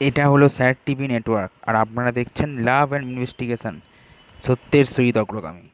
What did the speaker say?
এটা হলো sir TV network আর আপনারা দেখছেন লাভ অ্যান্ড ইনভেস্টিগেশন সত্যের সহিত অগ্রগামী।